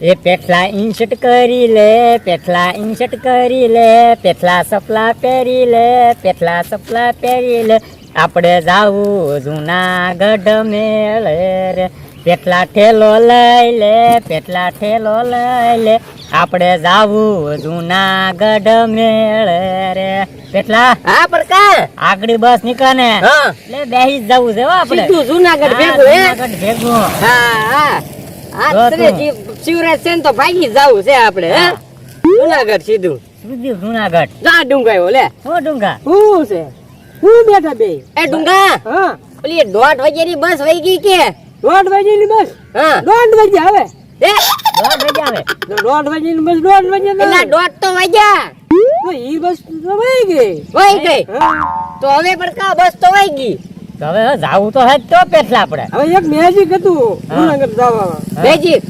એ પેટલા ઇન્સટ કરી લે પેટલા ઇન્સર્ટ કરી લે પેઠલા સપલા પહેરી લે પેટલા સપલા પહેરી લે. આપણે જાવું જૂનાગઢ મેળ રે. પેટલા ઠેલો લઈ લે પેટલા ઠેલો લઈ લે. આપણે જાવું જૂનાગઢ મેળ રે. પેટલા હા પડકા આગળી બસ નીકળે ને એટલે બેહી જ જવું છે આપણે. જુનાગઢ ભેગું ભેગું. હા હા. શિવરાજ છે તો ભાગી જવું છે આપણે હે? જુનાગઢ સીધું. સુધી જૂનાગઢ. જા ડુંગાયો લે હો ડુંગા. હું છે? હું બેઠા બે. એ ડુંગા? હા. ઓલી દોઢ વાગ્યાની બસ વહી ગઈ કે? દોઢ વાગ્યાની બસ? હા. દોઢ વાગે આવે એ દોઢ વાગે આવે દોઢ વાગ્યાની બસ દોઢ વાગે ના પેલા દોઢ તો વાગ્યા. તો ઈ બસ તો વહી ગઈ. વહી ગઈ. તો હવે પડકા બસ તો વહી ગઈ? હવે જાવું તો હે તો પેટલા આપણે હવે એક મેજિક હતું. જુનાગઢ જવામાં મેજિક?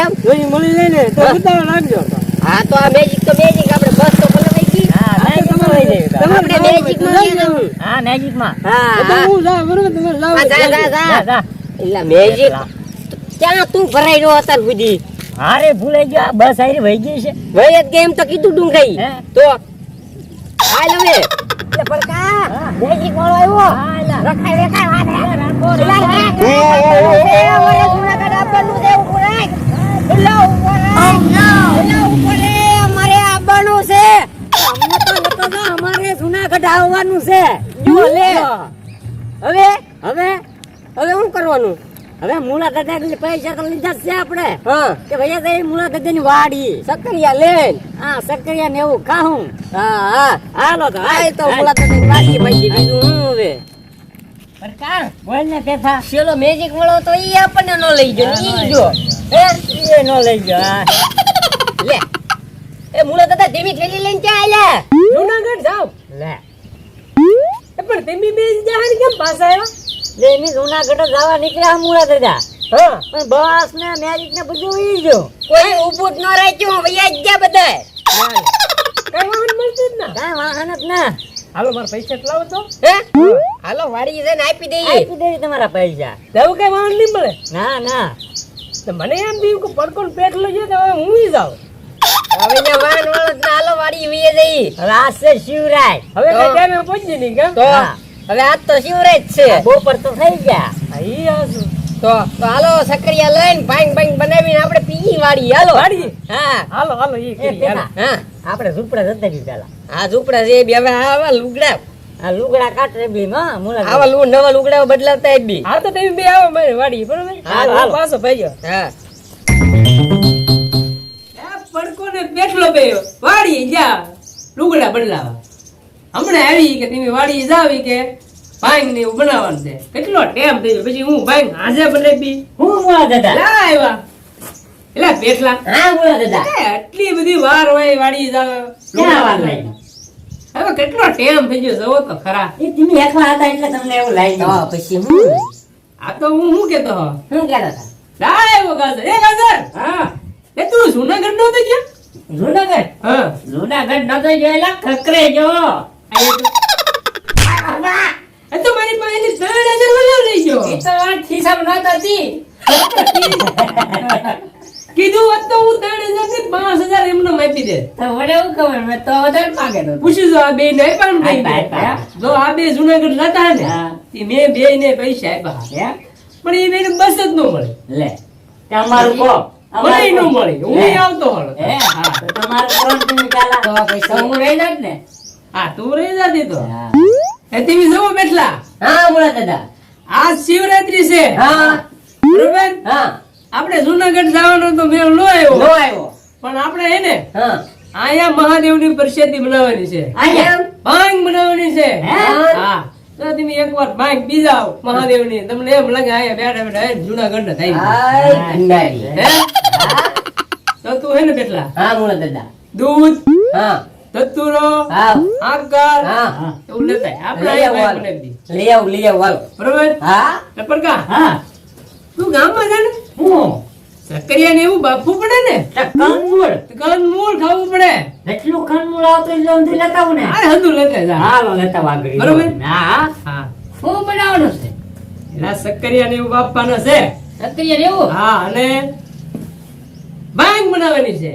એમ? જોઈ મળી લઈ ને તો. બતાવવા લાગજો હા તો આ મેજિક તો મેજિક આપણે બસ તો બોલાવી ગઈ. આપણે મેજિકમાં લઈ જવું. જવું. હા મેજિકમાં. હા. તો હા હું જા બરોબર તમે જાવ જા જા જા. એલા મેજિક ક્યાં તું ભરાઈ રહ્યો અત્યાર સુધી? અરે ભૂલાઈ ગયો. બસ આરી વહી ગઈ છે. વહી જ ગઈ એમ તો કીધું ડુંગાઈ? તો હાલ હવે. એટલે પડકા મેજિક વાળો આવ્યો. રખાય રખાય વાત હે. રાખો, એલા, રાખો. રખાય, રખાય, રખાય, અમારે જુનાગઢ આવવાનું છે, રાખ. એલા, ઊભો રાખ. એલા, અમારે આવવાનું છે અમને તો નતો જો, અમારે જુનાગઢ આવવાનું છે. જો લે. હવે હવે હવે શું કરવાનું? હવે મૂળા ગધા પૈસા તો લીધા છે આપણે. કે ભૈયા તો એ મુલા દાદા ની વાડી. સક્કરિયા લે હા સક્કરિયા ને એવું ખાહું. હા હા. હાલો તો મુલા દાદા ની વાડી પછી બીજું હું હવે. સરકાર બોલ ને પેથા પેલો મેજિક વાળો તો ઈ આપણને નો લઈ ગયો ઈ જો. હે. એ નો લઈ ગયો. લે. એ મૂળા ગધા ધીમી થેલી લઈને ક્યાં આયા જુનાગઢ જાવ લે. પણ તમે બે જહાન કેમ પાછા આવ્યા? લે એની જૂનાગઢ જવા નીકળ્યા મુરા દાદા. હા? પણ બસ ને મેજિક ને બધું ઈ જો કોઈ ઊભું જ ન રાખ્યું જ ગયા બધા કઈ વાહન મળતું જ ના. કાંઈ વાહન જ ના. હાલો મારા પૈસા એટલા તો. હે? હાલો વાડી જઈને આપી દઈએ. આપી દઈએ તમારા પૈસા. જવું કઈ વાહન નહીં મળે? ના ના. તો મને એમ થયું કે પડકો પેટ લઈ જાય તો હવે હું જાઉં? હવે ને વાહન વાળો જ હાલો વાડી વીએ જઈ હવે આ છે શિવરાય. હવે? કઈ ટાઈમે પહોંચી નહીં કેમ તો. હવે આજ તો શિવરાજ છે. બપોર તો થઈ ગયા. તો તો હાલો સક્રિયા લઈને ભાંગ ભાંગ બનાવીને આપણે પીજી વાળી હાલો. વાળી હા. હાલો હાલો ઈ કરી હા. આપણે ઝૂપડા જતા રહ્યું પેલા હા ઝૂપડા છે બે હવે આવા લુગડા. આ લુગડા કાટરે બી માં મુલા આવા લુ નવા લુગડા બદલાવતા બી. હા તો તમે બે આવો મારી વાડી બરોબર? હા હાલો. પાછો ભાઈઓ. હા. પડકો ને બેઠલો બે વાડી જા. લુગડા બદલાવા. હમણાં આવી કે તમે વાડી જાવી કે ભાંગ ને એવું બનાવવાનું છે. કેટલો ટેમ થઈ ગયો. પછી હું ભાંગ હાજે બી હું મુલા દાદા? લા આવ્યા. એટલે બેઠલા હા મુલા દાદા. આટલી બધી વાર હોય વાડી જાવ ક્યાં વાર લાગી? હવે કેટલો ટેમ થઈ ગયો જવો તો ખરા. એ તમે એકલા હતા એટલે તમને એવું તો પછી હું? આ તો હું શું કેતો હો શું કેતો હતા? લા આવ્યો ગાજર. એ ગાજર! હા. એ તું જુનાગઢ નો તો ગયા? જુનાગઢ? હા. જુનાગઢ નતો જોયેલા ખકરે જો એ તો મારી પાસેથી ત્રણ હજાર વધારે લઈ ગયો એ તો આ ખિસ્સામાં નહોતી કીધું હોત તો હું ત્રણ હજારથી પાંચ હજાર એમને આપી દે. તો વડે એવું ખબર? મેં તો વધારે માગે તો પૂછ્યું જો આ બે ને ને ભાઈ આપ્યા. જો આ બે જુનાગઢ જતા ને મેં બે ને પૈસા આપ્યા પણ એ બે ને બસ જ ન મળે. લે. તે અમારું મને ન મળે. હું આવતો હળ. હે? હા. તમારું ત્રણ કિમી ચાલા. તો પછી? હું રહી જાત ને? હા તું રહી જતી તો. એ તમે જવો બેઠલા હા મુલા દાદા. આ શિવરાત્રી છે. હા. બરોબર? હા. આપણે જુનાગઢ જવાનો તો મેળ નો આવ્યો. નો આવ્યો. પણ આપણે એને હા. અહીંયા મહાદેવની પ્રસાદી બનાવવાની છે. અહીંયા? ભાંગ બનાવવાની છે. હા? તો તમે એકવાર ભાંગ પી જાઓ મહાદેવની. તમને એમ લાગે અહીંયા બેઠા બેઠા જુનાગઢ ગયું. હે. તો તું હે ને કેટલા હા મુલા દાદા. દૂધ. હા. ધતુરો હા. આકાર હા. એવું લેતા આપણે લઈ આવો. લઈ આવો લઈ આવો બરોબર? હા. ટપરકા હા. તું ગામમાં જા ને? હું? સકરિયા ને એવું બાફવું પડે ને? કાનમૂળ કાનમૂળ મૂળ ખાવું પડે. એટલું કાનમૂળ આવતું એટલે ઊંધું લેતા આવું ને. અરે હંધું લેતા જા. હાલો લેતા વાગડી બરોબર? હા. હા. શું બનાવવાનું છે? એના સકરિયા ને એવું બાફવાના છે. સકરિયા ને એવું? હા અને બાંગ બનાવવાની છે.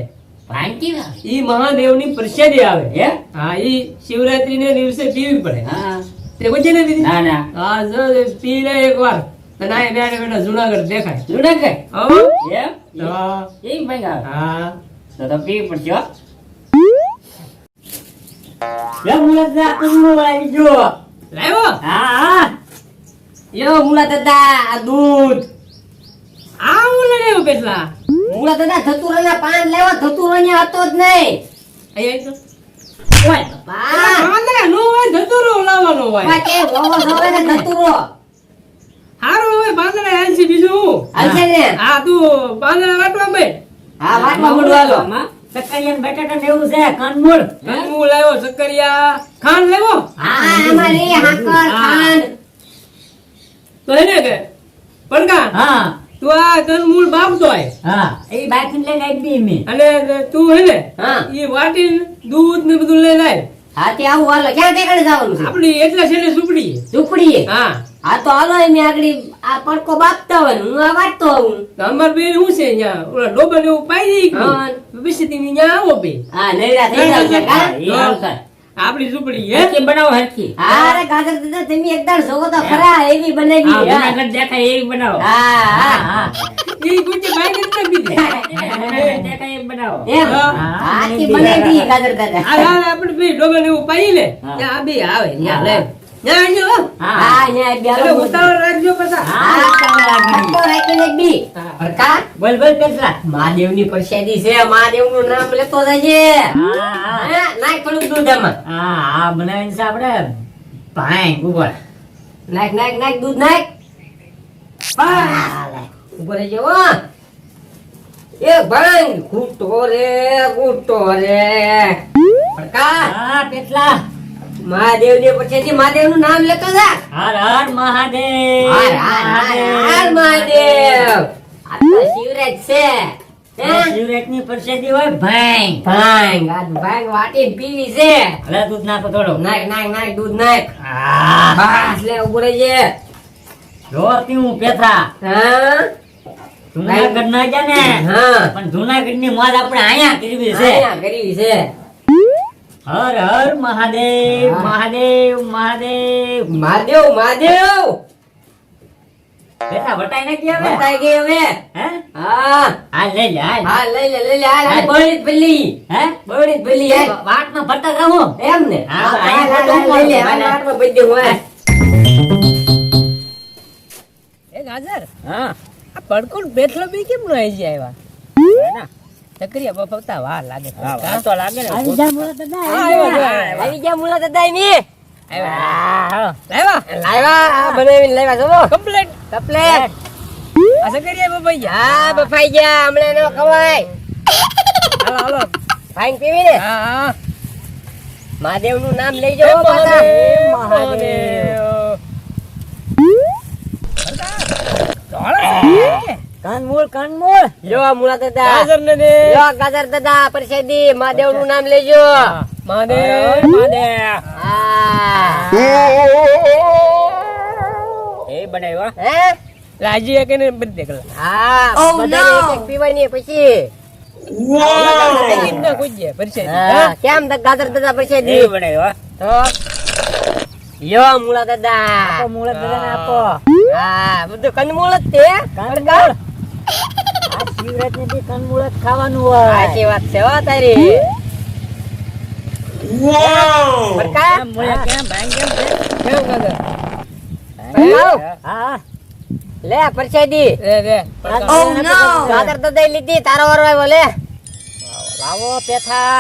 ઈ મહાદેવની પ્રસાદી આવે હે? હા ઈ શિવરાત્રી ને દિવસે પીવી પડે. હા. તે પછી ને પીધી ના ના. હા જો પી લે એક વાર. તને આ બેઠા બેઠા જુનાગઢ દેખાય. જુનાગઢ? હો. એમ હા. એ ભાઈ હા. તો તો પીવી પડશે હો. લે મુલા દા તું આવી જો લાવ્યો? હા હા. યો મુલા દાદા આ દૂધ. આ હું લઈ પેટલા મુલા દાદા ધતુરાના પાન લેવા ધતુરો હતો જ નહીં. અહીંયા ઓય બા પાંદડા નો હોય ધતુરો લાવવાનો હોય. બા કે વોવો જોવે ને ધતુરો. હારું હોય પાંદડા હાલશે બીજું હું? ને? હા તું પાંદડા વાટવા બે હા વાટમાં મુડવાલો સક્કરિયા બટાટા ને એવું છે કંદમૂળ હું લાવ્યો સક્કરિયા ખાંડ લેવો? હા અમારી હાકર ખાંડ. તો એને કે પડકા હા. તું આ કંદમૂળ બાપતો હોય હા. એ બાકી લઈને આવી મી. અને તું હે ને હા. એ વાટી દૂધ ને બધું લઈને આય. હા તે આવું હાલો. ક્યાં દેખાડે જવાનું છે? આપડી એટલા છેલ્લે સુપડી સુપડી હા. હા તો હાલો એમ આગળ આ પડકો બાપતા હોય હું આ વાટતો આવું. અમાર બેન શું છે અહીંયા? ઓલા ડોબા ને એવું પાઈ દઈ હા. પછી તમે અહીંયા આવો બે હા નહીં થઈ આપડી સુપડી હે? કે બનાવો હરખી. હા અરે ગાજર દાદા તમે એકદમ જોવો તો ખરા એવી બનાવી હા જુનાગઢ દેખાય એવી બનાવો. હા હા. હા એ ગુજે બાઈ નથી દેખાય એવી બનાવો. એ હા. બનાવી દઈએ દાદા. હા હા આપણે બે ડોબા એવું પાઈ લે. આ બે આવે ત્યાં લે. હા. હો. હા હા. હા. પડકો હા. કેટલા મહાદેવની પ્રસાદી છે મહાદેવનું નામ લેતો જજે હા. હા હા, નાખ થોડુંક દૂધ એમાં હા આ બનાવીને છે આપણે. ભાંગ ઉપર નાખ નાખ નાખ દૂધ નાખ. હા. ઉપર હો. એ ભાઈ ઘૂંટો રે ઘૂંટો રે. ભરકા હા કેટલા મહાદેવ ને પછી મહાદેવનું નામ લેતો જા. હર હર મહાદેવ. હર હર મહાદેવ. આ તો શિવરાજ છે. હે? શિવરાજની પ્રસાદી હોય ભાંગ ભાંગ આ ભાંગ વાટી પીવી છે. હવે દૂધ નાખો થોડો. નાખ નાખ નાખ દૂધ નાખ. બસ લે ઊભો રહેજે. જો પીવું પેથા હા? જુનાગઢ ના ગયા ને? હા. પણ જુનાગઢની મોજ આપણે અહીંયા કરવી છે. અહીંયા કરી છે. હર હર મહાદેવ મહાદેવ મહાદેવ. મહાદેવ મહાદેવ! બેટા વટાઈ નાખી હવે? વટાઈ ગઈ હવે. હે? હા. લઈ લે હા લઈ લે લઈ લે હાલ. બળી ભલી. હે? બળી ભલી વાટમાં ભટક રહો એમ ને? હા, હા, લઈ લે. હાલ હાથમાં ભરી દેવું એ ગાજર હા. આ પડકોડ બેઠલો બી કેમ નો આવી જાય ના. ચકરિયા બફવતા વાર લાગે હા, વાર તો લાગે ને. આવી જા મુલા દાદા આવી જા. આવી જા મુલા દાદા મી આવ્યા લાવ્યા? લાવ્યા આ બનાવીને લાવ્યા જો કમ્પ્લીટ. કમ્પ્લીટ. આ ચકરિયા બફાઈ ગયા. હા બફાઈ ગયા. હમણે નો ખવાય. હાલો હાલો. ફાઈન પીવી ને હા હા. મહાદેવનું નામ લઈ જાઓ પાછા કાનમૂળ કાનમૂળ લો મુલા દાદા ગાજર ને દે લો ગાજર દાદા પ્રસાદી મહાદેવનું નામ લેજો મહાદેવ મહાદેવ હા એ બનાવ્યો હે રાજી કે ને બધી દેખલા હા બધાને એક એક પીવાની પછી ના કોઈ જે પરિચય હા, કેમ દ- ગાજર દાદા એ પ્રસાદી બનાવ્યો તો યો મુલા દાદા આપો મૂળ બધાને આપો હા બધું કંદમૂળ જ તે કાનમૂળ આ શિવરાજ ને જ ખાવાનું હોય. સાચી વાત છે હો તારી. લે પ્રસાદી રે રે લીધી તારો વારો લે. લાવો પેથા.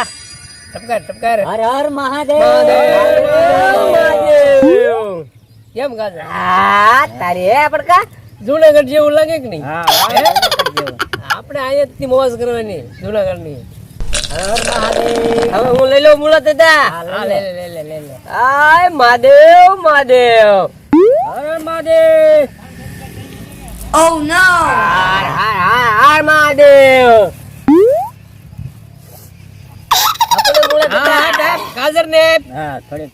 ટપકાર ટપકાર હર હર મહાદેવ. કેમ ગાજર? હા તારી હે પડકા જુનાગઢ જેવું લાગે કે નહીં? હા હે? આપણે અહીંયાથી મોજ કરવાની જુનાગઢની હર હર મહાદેવ. હવે હું લઈ લઉં મુલા દાદા હા લે. લે લે લે લે લે આય મહાદેવ મહાદેવ. હર હર મહાદેવ હાર હાર હાર હાર મહાદેવ. આપણે મુલા હા દાદા હા. ટાપ, ગાજર ને હા થોડી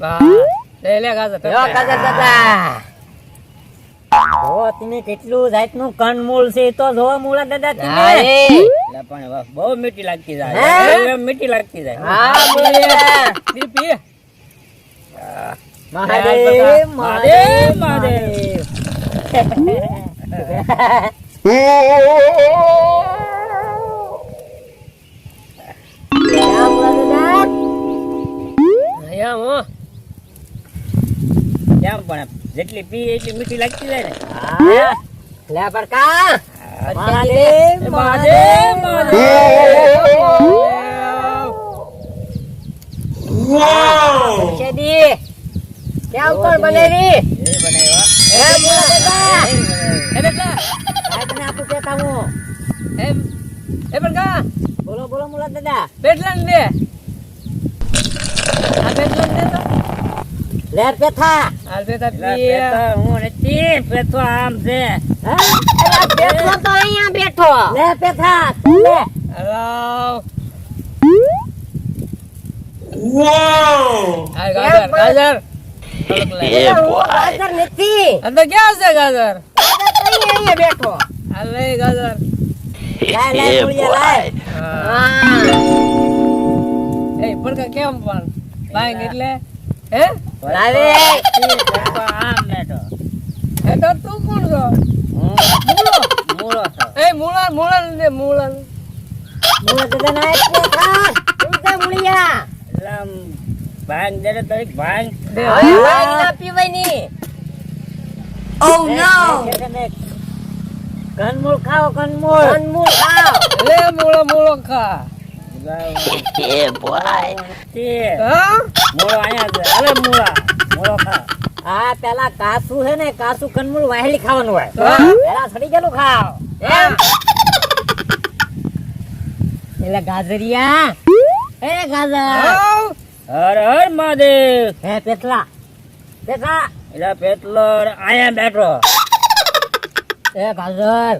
વાહ. લે લે ગાજર દાદા જો તમે કેટલું જાતનું કંદમૂળ છે તો જો મૂળા દાદા તમે. પણ બહુ મીઠી લાગતી જાય. એમ મીઠી લાગતી જાય. હા બોલે. પી પી. મહાદેવ મહાદેવ, મહાદેવ. અહીંયા હો. કેમ પણ જેટલી પી એટલી મીઠી લાગતી જાય ને. લે પડકા મહાદેવ મહાદેવ, શેદી ક્યાં ઉપર બનેરી? એ બનાવ્યો હે મુળા દાદા એ બેટા. આ તને આપું હું. એ બોલો બોલો મુલા દાદા બેટલા ને દે આ બેટલા દે તો. લે પેથા આ બેટા એટલે પી પેતો હું નથી પેતો આમ છે. હા? પેથો તો અહીંયા બેઠો. લે પેથા લે. હેલો. આ ગાજર ગાજર. એલા હું હાજર નથી. અંદર ક્યાં છે ગાજર? અહીંયા બેઠો. લઈ ગાજર. લાય લાય મુળિયા લાય. હા. એ પણ કા કેમ પણ? બાઈક એટલે. હે? લાવે. પેતો આમ બેઠો એ તો તું કોણ છો? હું મૂળો. મૂળો છો એ મૂળા મૂળા ને મૂળા ને. મુળા દાદા ના પેથા તું તે મુળિયા. એટલે આમ ભાંગ દે તો એક ભાંગ. દે. લાઈ ના પીવાયની Oh કંદમૂળ ખાઓ કંદમૂળ કંદમૂળ ખાઓ. લે મૂળો મૂળો ખા. તે હા? મૂળો અહીંયા છે. અરે મોળા મોળો ખા. આ પેલા કાસુ છે ને કાસુ કનમૂળ વાહેલી ખાવાનું હોય. પેલા સડી ગયેલું ખાવ એમ? એટલે ગાજરિયા. એ ગાજર. હર હર મહાદેવ. હે પેટલા. પેટલા. એટલે પેટલો અહીંયા બેઠો. એ ગાજર.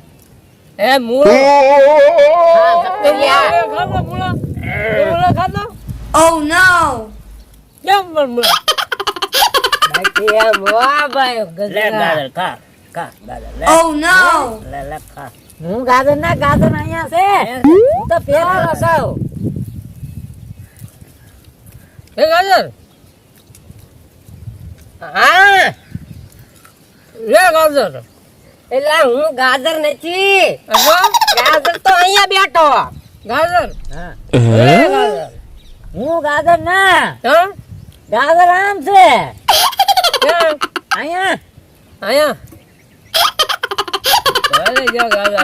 એ મૂળો. હા સક્કરિયા ખાધો મૂળો. એ મૂળો ખાધો? Oh no! કેમ બાકી એમ વાહ ભાઈ લે ગાજર ખા ખા ગાજર લે. Oh no! લે લે ખા. હું ગાજર ના ગાજર અહીંયા છે. હું? તો પેલા છું એ ગાજર? હા. લે ગાજર. એટલે હું ગાજર નથી. ગાજર તો અહીંયા બેઠો. ગાજર? હા? ગાજર. હું ગાજર ના. હા ગાજર આમ છે. અહીંયા? અહીંયા?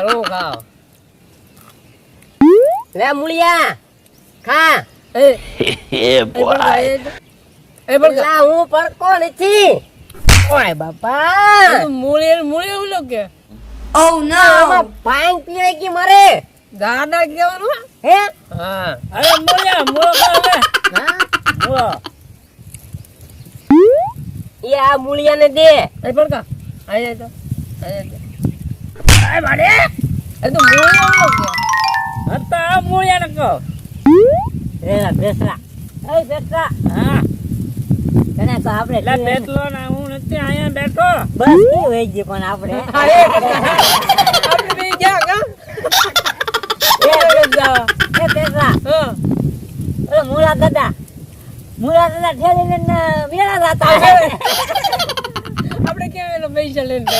હું ખાવ. લે મુળિયા ખા. એ પણ પણ. એટલે હું પડકો નથી ઓય બાપા. મૂળી મૂળી એવું કે. Oh! આમાં ભાંગ પીવે કે મરે? દાદા કેવાનું હે? હે. હા અરે મૂળિયા મૂળો હા? મૂળો. એ આ મૂળિયાને દે. એ પણ તો. આય એ તો કે હતા આ મૂળિયાને કહો. રેલા બેસલા એ બેસલા હા. તને તો આપણે પેટલો ને. હું નથી અહીંયા બેઠો. બસ ઈ વહી ગઈ પણ આપણે? આપણે બે ગયા કા? એ બેસલા એ બેસલા હા એ મુળા દાદા. મુળા દાદા ઠેલીને ને રાતા આપણે કેમ એનો પૈસા લઈને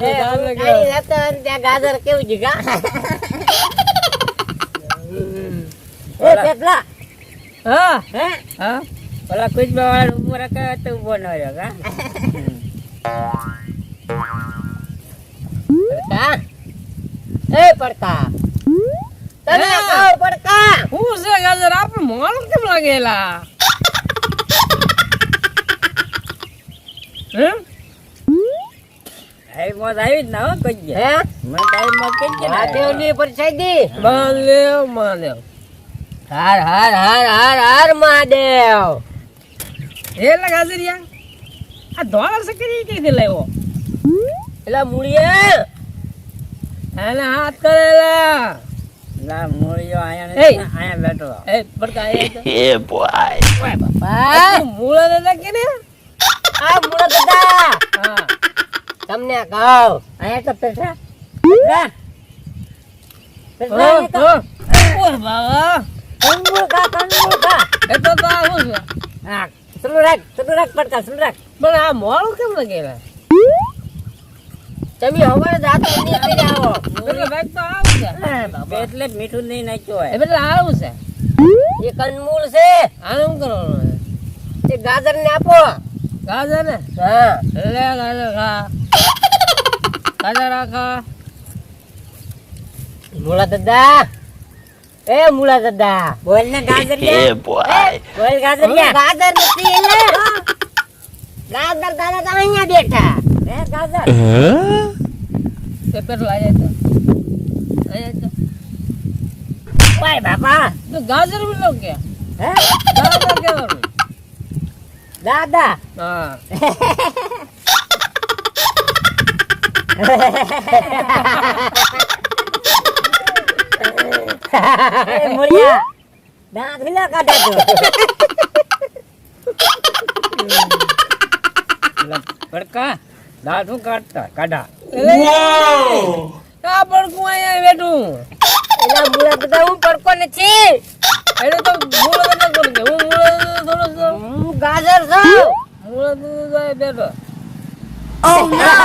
બેઠ ગાજર કેવું છે એ પેટલા હા. હે? હા. પેલા કુછ વાળા ઊભો રાખે તો ઊભો ન રહ્યો કા પડકા એ પડકા તને હે? કહું પડકા હું છે ગાજર આપણે મોડું કેમ લાગેલા? હે? એ મોત આવી જ ના હો કઈ હે? મને ટાઈમમાં કઈ ના મહાદેવની પરિચય દી. મહાદેવ મહાદેવ હાર હાર હાર હાર હાર મહાદેવ. આ ધોળા સકરી લાવ્યો? એને હાથ કરેલા. મૂળિયો આયા આયા બેઠો એ પડકા એ તો. હા તું દાદા કે ને આ મુળો દાદા હા. તમને કહો અહીંયા તો પેસા પડકા પણ આ મોડું કેમ લાગેલા તમે હવે જાતો નીકળી આવો એટલે ભાઈ તો આવું છે. એટલે મીઠું નહીં નાખ્યું હોય. એટલે આવું છે. એ કંદમૂળ છે. આનું કરવાનું તે ગાજર ને આપો. ગાજર ને? હા. લે ગાજર ખા. ગાજર રાખા મુળા દાદા. એ મૂળા દાદા. બોલ ને ગાજર બોલ ગાજર ગાજર નથી ગાજર દાદા તો અહીંયા બેઠા. હે ગાજર તે પેટલા આવ્યા તો આવ્યા તો ઓય બાપા તો ગાજર બોલો કે હે ગાજર કેવાનું દાદા હા એ મુળિયા દાંત હિલા કાઢે તો એટલે દાંતું કાઢતા કાઢા. આ પડકું અહીંયા બેઠું? એલા મૂળા બધા હું પડકો નથી. એનો તો મૂળો બધા કોણ કે હું મૂળો થોડો છો હું ગાજર છો. મૂળો દૂધ જાય બેઠો. Oh, ઓ ના